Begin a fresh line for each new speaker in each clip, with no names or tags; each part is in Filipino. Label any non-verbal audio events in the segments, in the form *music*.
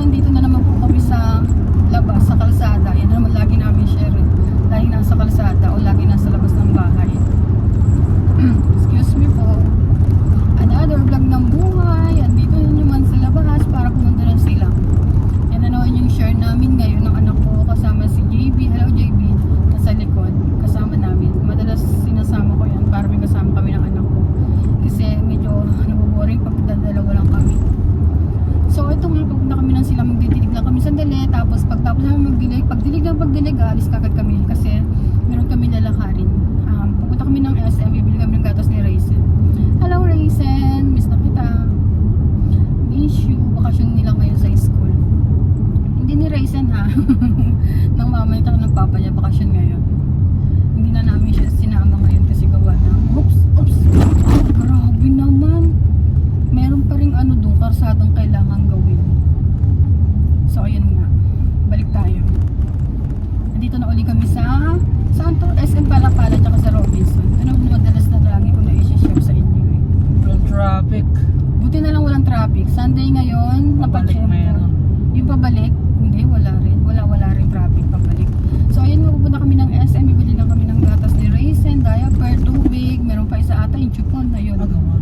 nandito na naman po kami sa labas, sa kalsada. Yan naman lagi namin share. eh. Lagi nasa kalsada o lagi nasa labas ng bahay. *clears throat* Excuse me po. Another vlog ng buhay. Andito na naman sa labas para pumunta na sila. Yan na naman yung share namin ngayon ng anak ko kasama si JB. Hello JB. Nasa likod. Kasama namin. Madalas sinasama ko yan para may kasama kami ng anak ko. Kasi medyo naboboring pag dalawa lang kami. So ito nga, pagpunta kami ng sila, magdidilig lang kami sandali. Tapos pagtapos namin magdilig, pagdilig ng pagdilig, alis kagad kami. Kasi meron kami lalakarin. Um, pupunta kami ng SM, bibili kami ng gatas ni Raisin. Hello Raisin, miss na kita. You, bakasyon nila ngayon sa school. Hindi ni Raisin ha. ng mama at ng papa niya, bakasyon ngayon. Hindi na namin siya sinama ngayon kasi gawa na. Oops, oops. Grabe naman meron pa rin ano doon, karsadang kailangan gawin. So, ayun nga. Balik tayo. Nandito na uli kami sa saan to? SM Palapala tsaka sa Robinson. Ano madalas na lagi ko na i-share sa inyo eh.
Yung traffic.
Buti na lang walang traffic. Sunday ngayon,
meron.
Yung pabalik, hindi, wala rin. Wala, wala rin traffic pabalik. So, ayun nga, pupunta kami ng SM. Bibili lang kami ng gatas ni Raisin, diaper, tubig. Meron pa isa ata yung chupon. Ayun.
Magawa.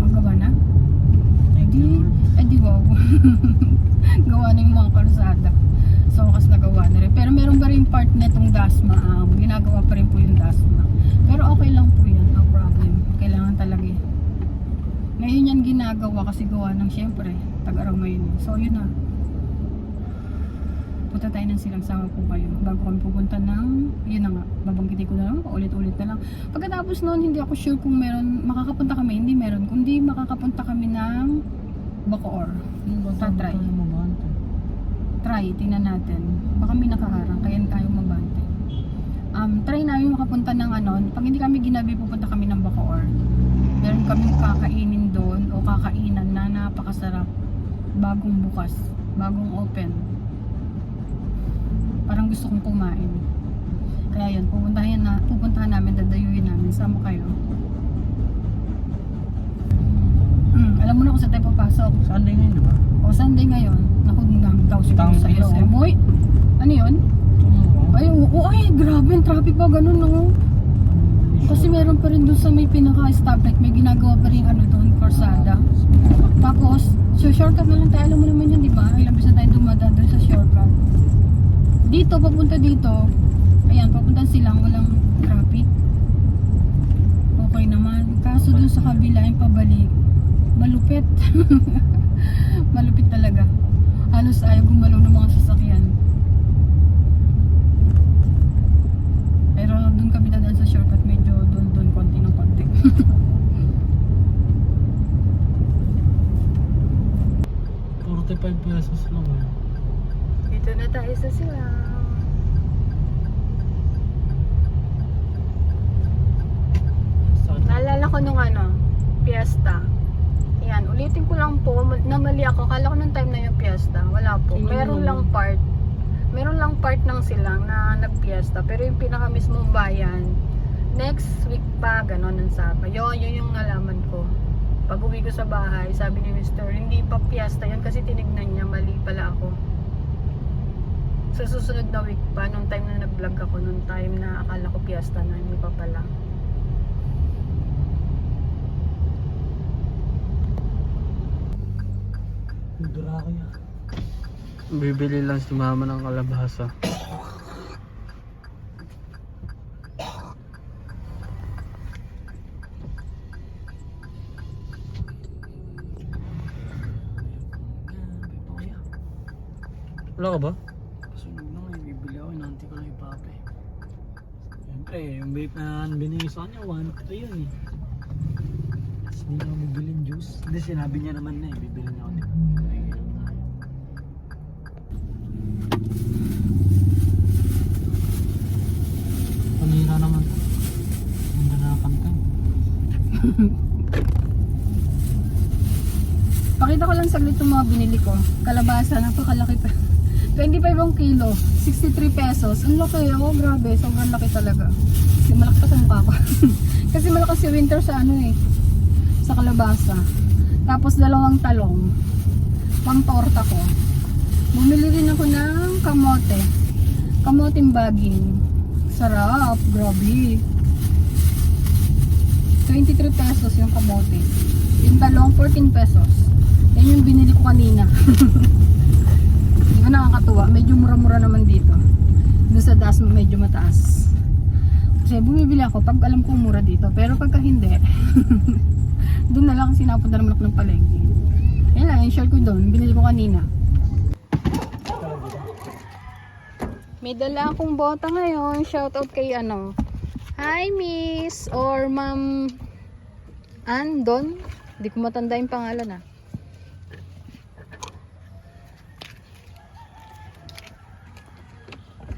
Magawa na? Eh di, eh di wow. *laughs* *laughs* gawa na yung mga karsada. So, wakas nagawa na rin. Pero meron pa rin part na itong dasma. Um, ginagawa pa rin po yung dasma. Pero okay lang po yan. No problem. Kailangan talaga eh. Ngayon yan ginagawa kasi gawa ng syempre. Tag-araw ngayon. eh. So, yun na. Punta tayo ng silang sama po kayo. Bago kami pupunta ng, yun na nga, babanggitin ko na lang, paulit-ulit na lang. Pagkatapos noon, hindi ako sure kung meron, makakapunta kami, hindi meron. Kundi makakapunta kami ng Bacoor. Tatry. Try, tingnan natin. Baka may nakaharang, kaya tayo mabante. Um, try namin makapunta ng ano, pag hindi kami ginabi, pupunta kami ng Bacoor. Meron kami kakainin doon o kakainan na napakasarap. Bagong bukas, bagong open. Parang gusto kong kumain. Kaya yun, pupuntahan, na, pupuntahan namin, dadayuin namin. Sama kayo. Mm, alam mo na kung saan tayo papasok.
Sunday ngayon, di ba?
O Sunday ngayon, daw siguro
Tang
sa SM.
oh.
Uy, ano yun? Ay, oo, ay, grabe yung traffic pa, ganun, no? Kasi meron pa rin doon sa may pinaka-stoplight, may ginagawa pa rin ano doon, Corsada. Tapos, so shortcut na lang tayo, alam mo naman yan, di ba? Ilang beses na tayo dumadaan doon sa shortcut. Dito, papunta dito, ayan, papunta silang, walang traffic. Okay naman. Kaso doon sa kabila, yung pabalik, malupit. *laughs* malupit talaga. Halos ayaw gumalaw ng mga sasakyan. Pero doon kami dadaan sa shortcut, medyo doon doon konti ng konti. *laughs*
Forty-five pesos lang eh.
Dito na tayo sa silang. Naalala ko nung ano, fiesta. Yan, ulitin ko lang po, namali ako. Kala ko nung time na yung fiesta. Wala po. Meron lang part. Meron lang part ng silang na nagpiesta. Pero yung pinaka mismong bayan, next week pa, gano'n ang saba. Yun, yun yung nalaman ko. Pag uwi ko sa bahay, sabi ni Mr. Hindi pa fiesta yun kasi tinignan niya, mali pala ako. Sa susunod na week pa, nung time na nag-vlog ako, nung time na akala ko fiesta na, hindi pa pala.
Durakya. Bibili lang si mama ng kalabasa. Wala ka ba?
Sunog na nga, bibili ako, inanti ko lang yung pape. Siyempre, yung vape na binigay sa kanya, 1 yun eh. Tapos hindi ako bibilin juice. Hindi, sinabi niya naman na eh, bibili niya ako dito. Ay, ganun na. Panira naman to. Ganda na kanta. *laughs*
Pakita ko lang saglit yung mga binili ko. Kalabasa, napakalaki pa. *laughs* 25 ang kilo, 63 pesos. Ang laki, oh, grabe, sobrang laki talaga. Kasi malaki pa sa mukha ko. *laughs* Kasi malakas si winter sa ano eh, sa kalabasa. Tapos dalawang talong. pang-torta ko. Bumili rin ako ng kamote. Kamoting baging. Sarap, grabe. 23 pesos yung kamote. Yung talong, 14 pesos. Yan yung binili ko kanina. *laughs* Di ba nakakatuwa? Medyo mura-mura naman dito. Doon sa taas medyo mataas. Kasi bumibili ako pag alam kong mura dito. Pero pagka hindi, *laughs* doon na lang kasi napunta naman ako ng palengke. Yan lang, yung share ko doon. Binili ko kanina. May dala akong bota ngayon. Shoutout kay ano. Hi Miss or Ma'am Andon. Hindi ko matanda yung pangalan ah.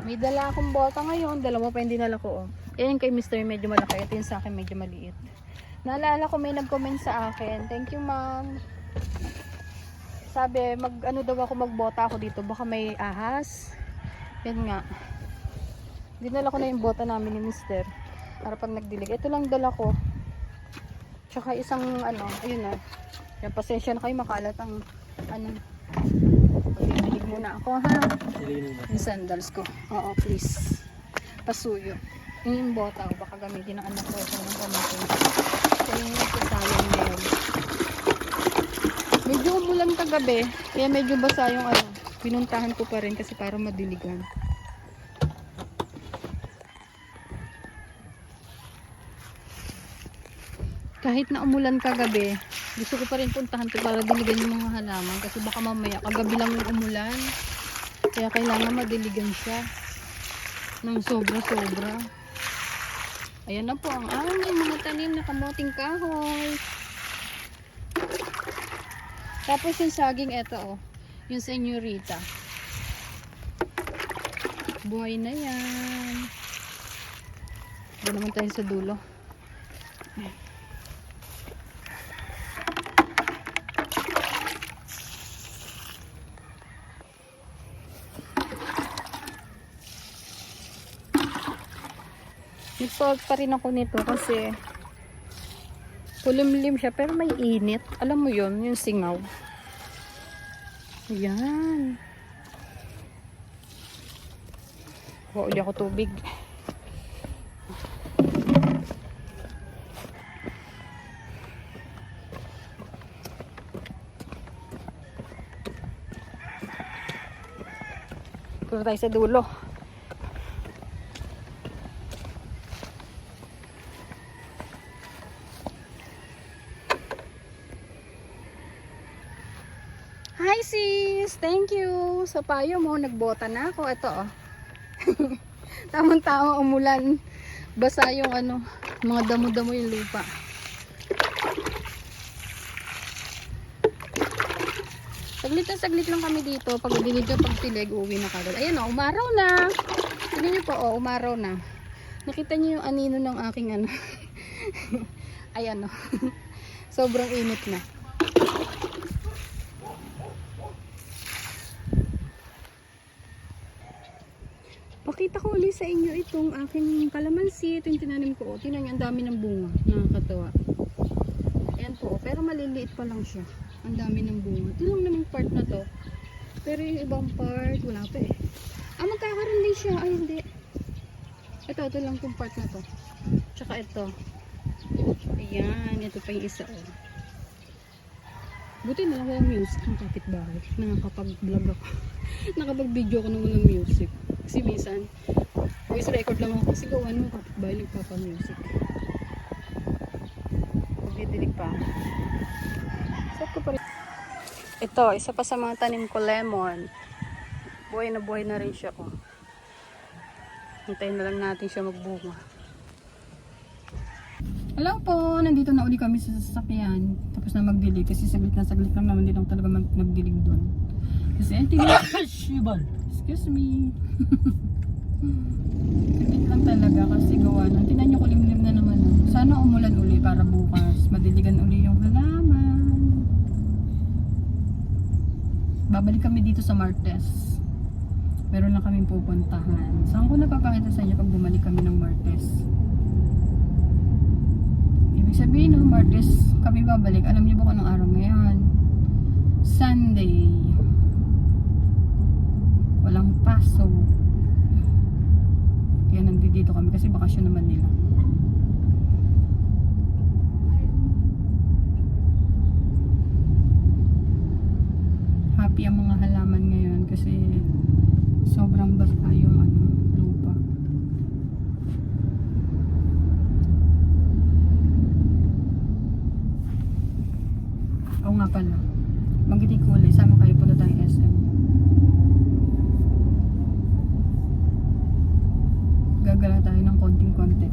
May dala akong bota ngayon. Dalawa pa yung dinala ko. Oh. Yan kay Mr. medyo malaki. Ito yung sa akin medyo maliit. Naalala ko may nag-comment sa akin. Thank you ma'am. Sabi, mag ano daw ako magbota ako dito. Baka may ahas. Yan nga. Dinala ko na yung bota namin ni Mr. Para pag nagdilig. Ito lang dala ko. Tsaka isang ano, ayun na. Yan, pasensya na kayo makalat ang ano. Dilig muna ako ha. Yung sandals ko. Oo, please. Pasuyo. Yun yung bota ko. Baka gamitin ng anak ko ito ng pamangkin. Ito yung sayang na yun. Medyo umulan kagabi. Kaya medyo basa yung ano. Pinuntahan ko pa rin kasi para madiligan. Kahit na umulan kagabi, gusto ko pa rin puntahan to para diligan yung mga halaman kasi baka mamaya kagabi lang umulan. Kaya kailangan madiligan siya ng sobra-sobra. Ayan na po ang aming mga tanim na kamoting kahoy. Tapos yung saging, eto oh. Yung senyorita. Buhay na yan. Doon naman tayo sa dulo. Nag-salt pa rin ako nito kasi kulimlim siya pero may init. Alam mo yon yung singaw. Yan. Kuha uli ako tubig. Punta tayo sa dulo. Hi sis! Thank you! Sa payo mo, nagbota na ako. Ito oh. *laughs* Tamang-tama umulan. Basa yung ano, mga damo-damo yung lupa. Saglit na saglit lang kami dito. Pag dinig ka pag tilig, uwi na kagad. Ayan oh, umaraw na. Tignan niyo po, oh, umaraw na. Nakita niyo yung anino ng aking ano. *laughs* Ayan oh. *laughs* Sobrang init na. Ulit sa inyo itong aking kalamansi. Ito yung tinanim ko. Oh. Niyo, ang dami ng bunga. Nakakatawa. Ayan po. oh. Pero maliliit pa lang siya. Ang dami ng bunga. Ito lang namang part na to. Pero yung ibang part, wala pa eh. Ah, magkakaroon din siya. Ay, hindi. Ito, ito lang tong part na to. Tsaka ito. Ayan. Ito pa yung isa. Oh. Buti na lang walang music ng kapitbahay. Nakakapag-vlog ako. *laughs* Nakapag-video ako ng walang music. Kasi minsan, voice record lang ako kasi gawa ng kapitbahay nagpapa-music. Magdidilig pa. Set ko pa rin. Ito, isa pa sa mga tanim ko, lemon. Buhay na buhay na rin siya ko. Hintayin na lang natin siya magbunga. Hello po, nandito na uli kami sa sasakyan. Tapos na magdilig kasi saglit na saglit lang naman din ako talaga mag nagdilig doon. Kasi tingnan, *coughs*
Shibal!
excuse me. Saglit lang talaga kasi gawa nun. Tingnan nyo kulimlim na naman. Oh. Sana umulan uli para bukas. Madiligan uli yung halaman. Babalik kami dito sa Martes. Meron lang kaming pupuntahan. Saan ko napapakita sa inyo pag bumalik kami ng Martes? Ibig sabihin no, Martes kami babalik. Alam niyo ba kung anong araw ngayon? Sunday. Walang pasok. Kaya nandito kami kasi bakasyon naman nila. Happy ang mga halaman ngayon kasi sobrang basa yung ano, lupa. Oo nga pala. Magiti kulay. Sama kayo punta tayong SM. Gagala tayo ng konting-konti.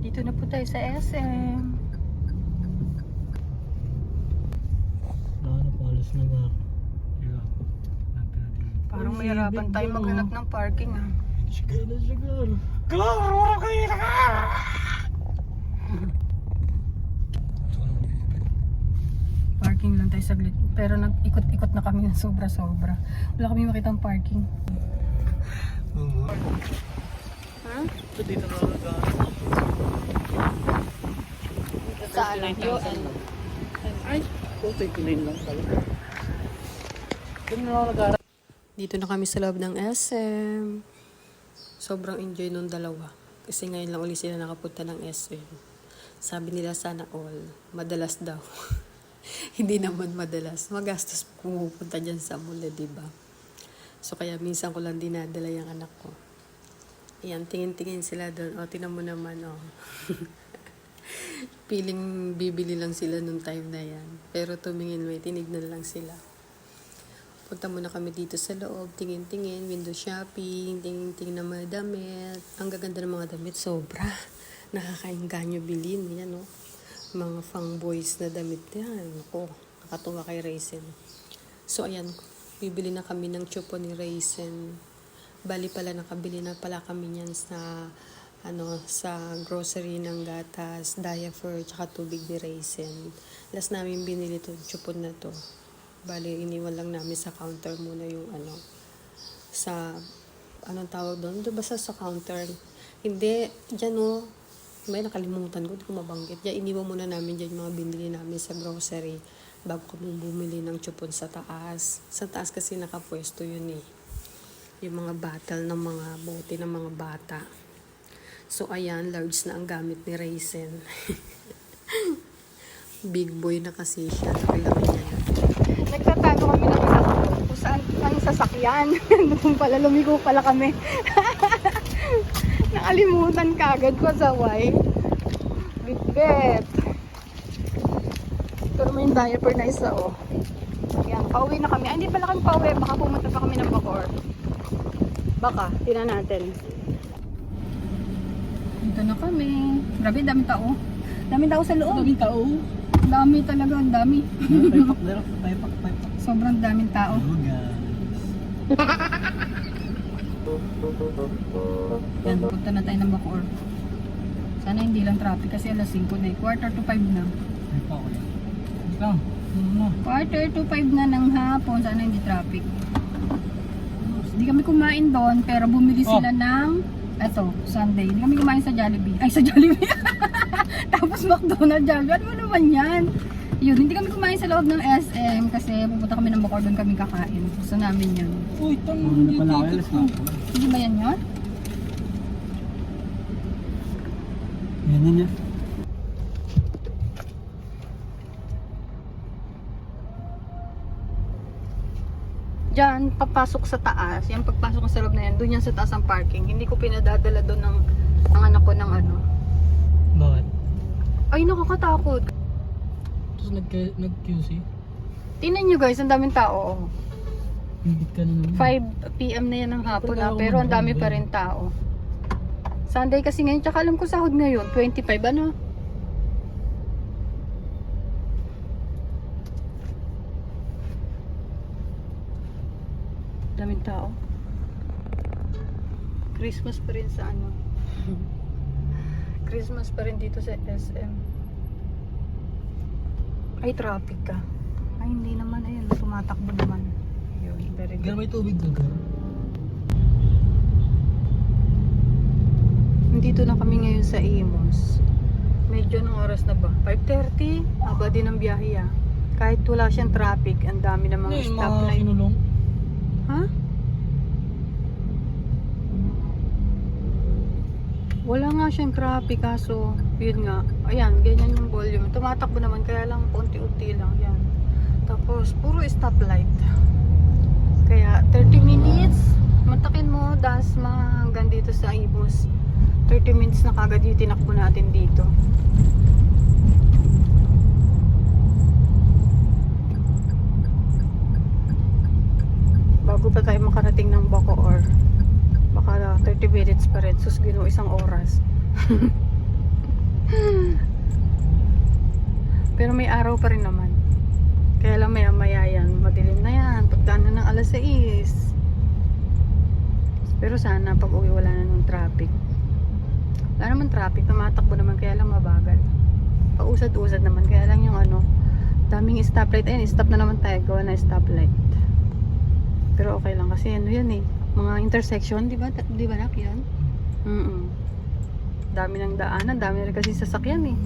Dito na po tayo sa SM.
Nahanap halos na nga. Nagpinagin.
Parang
Ay,
mahirapan
big
tayo maghanap ng parking ah.
Sigal na sigal.
Parking lang tayo saglit. Pero nag-ikot-ikot na kami ng sobra-sobra. Wala kami makitang parking. Ha?
So dito na ako
Dito na kami sa loob ng SM. Sobrang enjoy nung dalawa. Kasi ngayon lang ulit sila nakapunta ng SM. Sabi nila sana all. Madalas daw. *laughs* Hindi naman madalas. Magastos pumupunta dyan sa mall, eh, di ba? So kaya minsan ko lang dinadala yung anak ko. Ayan, tingin-tingin sila doon. O, tinan mo naman, o. *laughs* Piling bibili lang sila nung time na yan. Pero tumingin may tinignan lang sila. Punta muna kami dito sa loob, tingin-tingin, window shopping, tingin-tingin ng mga damit. Ang gaganda ng mga damit, sobra. *laughs* Nakakainganyo bilhin, yan o. Mga fang boys na damit yan. Ako, nakatuwa kay Raisin. So ayan, bibili na kami ng chupo ni Raisin. Bali pala nakabili na pala kami niyan sa ano sa grocery ng gatas, diaper, tsaka tubig ni Raisin. Last namin binili to chupon na to. Bali, iniwan lang namin sa counter muna yung ano, sa, anong tawag doon? Doon basta sa counter. Hindi, dyan o, may nakalimutan ko, hindi ko mabanggit. Diyan, iniwan muna namin dyan yung mga binili namin sa grocery bago kami bumili ng chupon sa taas. Sa taas kasi nakapwesto yun eh. Yung mga battle ng mga bote ng mga bata. So, ayan, large na ang gamit ni Raisin. *laughs* Big boy na kasi siya. Nakilaki niya na. Nagtatago kami ng ko kung saan ang sasakyan. *laughs* Doon pala, lumigo pala kami. *laughs* Nakalimutan kagad ko sa why. Bitbit. Ito naman yung diaper na isa, oh. Yan, pauwi na kami. Ay, hindi pala kami pauwi. Baka pumunta pa kami ng Bacoor. Baka, tingnan natin. Dito na kami. Grabe, dami tao. Dami tao sa loob.
Daming tao.
Dami talaga, ang dami. Sobrang daming tao. Yan, punta na tayo ng Bacoor. Sana hindi lang traffic kasi alas 5 na eh. Quarter to 5 na.
Ay pa ako yan. Wait lang. Ano na?
Quarter to 5 na ng hapon. Sana hindi traffic. Hindi kami kumain doon, pero bumili
Oh.
sila ng eto, Sunday. Hindi kami kumain sa Jollibee. Ay, sa Jollibee. *laughs* Tapos McDonald's, Jollibee. Ano naman yan? Yun, hindi kami kumain sa loob ng SM kasi pupunta kami ng Bacoor doon kami kakain. Gusto namin yun.
Uy, tang
Ano pala alas na.
Hindi ba yan yun?
Yan yan yan.
Diyan, papasok sa taas. Yan, pagpasok sa loob na yan, doon yan sa taas ang parking. Hindi ko pinadadala doon ng, ng anak ko ng ano.
Bakit?
Ay, nakakatakot.
Tapos nag- nag-QC?
Tingnan nyo guys, ang daming tao.
Higit ka na naman.
5 p.m. na yan ng hapon na,
Pero
pero ang dami pa rin tao. Sunday kasi ngayon, tsaka alam ko sahod ngayon, 25, ano? Daming tao. Christmas pa rin sa ano. *laughs* Christmas pa rin dito sa SM. Ay, traffic ka. Ay, hindi naman. Ayun, tumatakbo naman. Yun, very good.
may tubig na gar.
Nandito na kami ngayon sa Imos. Medyo ng oras na ba? 5.30? Haba din ang biyahe ah. Kahit wala siyang traffic, ang dami ng mga
Ano yung mga
stoplight.
kinulong?
Ha? Wala nga siyang traffic kaso yun nga. Ayan, ganyan yung volume. Tumatakbo naman kaya lang unti-unti lang yan. Tapos puro stoplight. Kaya 30 minutes matakin mo Dasma hanggang dito sa Ibos. 30 minutes na kagad yung tinakbo natin dito. bago pa tayo makarating ng Bacoor baka 30 minutes pa rin. Sus gino isang oras. *laughs* Pero may araw pa rin naman. Kaya lang maya maya yan madilim na yan. Pagdaan na ng alas 6 pero sana pag uwi wala na ng traffic. Wala naman traffic tumatakbo naman kaya lang mabagal. Pausad-usad naman kaya lang yung ano daming stoplight. Ayun stop na naman tayo gawa na stoplight. Pero okay lang kasi ano yan eh. Mga intersection, di ba? Di ba nak yan? Mm Dami ng daanan, dami rin kasi sasakyan eh.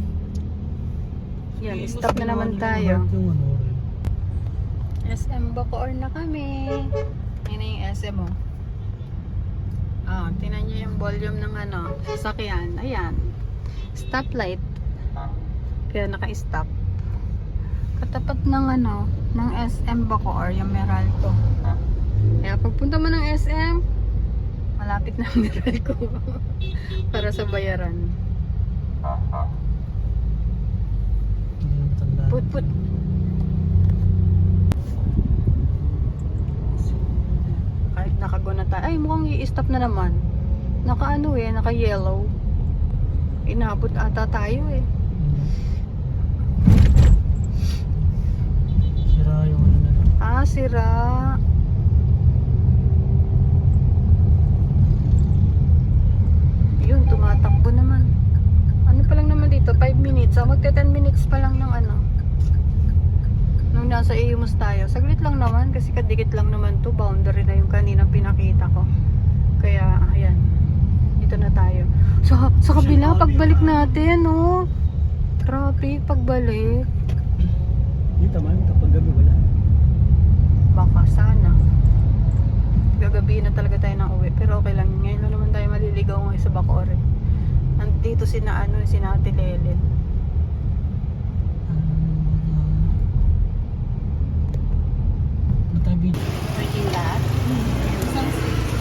Yan, stop na naman tayo.
ano.
SM Bacoor na kami. Yan na yung SM oh. Ah, tinan niyo yung volume ng ano, sasakyan. Ayan. Stoplight. Kaya naka-stop. Katapat ng ano, ng SM Bacoor, yung Meralco. Kaya pagpunta mo ng SM, malapit na ang *laughs* Meralco. Para sa bayaran. Put, put. Kahit nakago na tayo. Ay, mukhang i-stop na naman. Naka ano eh, naka yellow. Inabot ata tayo eh.
Sira yung ano na.
Ah, sira. Yun, tumatakbo naman. Ano pa lang naman dito? 5 minutes. So, magta 10 minutes pa lang ng ano. Nung nasa Imus tayo. Saglit lang naman kasi kadikit lang naman to. Boundary na yung kaninang pinakita ko. Kaya, ayan. Dito na tayo. Sa, sa kabila, pagbalik natin, no? Traffic, pagbalik.
Tama yung kapag gabi wala.
Baka sana. Gagabi na talaga tayo ng uwi. Pero okay lang. Ngayon lang naman tayo maliligaw ngayon sa Bacoor. eh. Nandito sina ano, sina Ate Lelen.
Ano video?
Making lahat?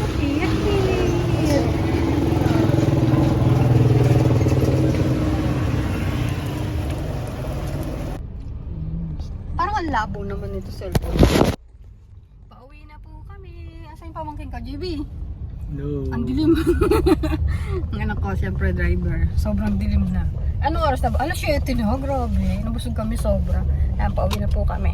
Okay. Parang ang labo naman nito cellphone. Pauwi na po kami. Asa yung pamangkin ka, JB?
No.
Ang dilim. *laughs* Ang anak ko, siyempre driver. Sobrang dilim na. Anong oras na ba? Alas 7 na, grabe. Nabusog kami sobra. Ayan, pauwi na po kami.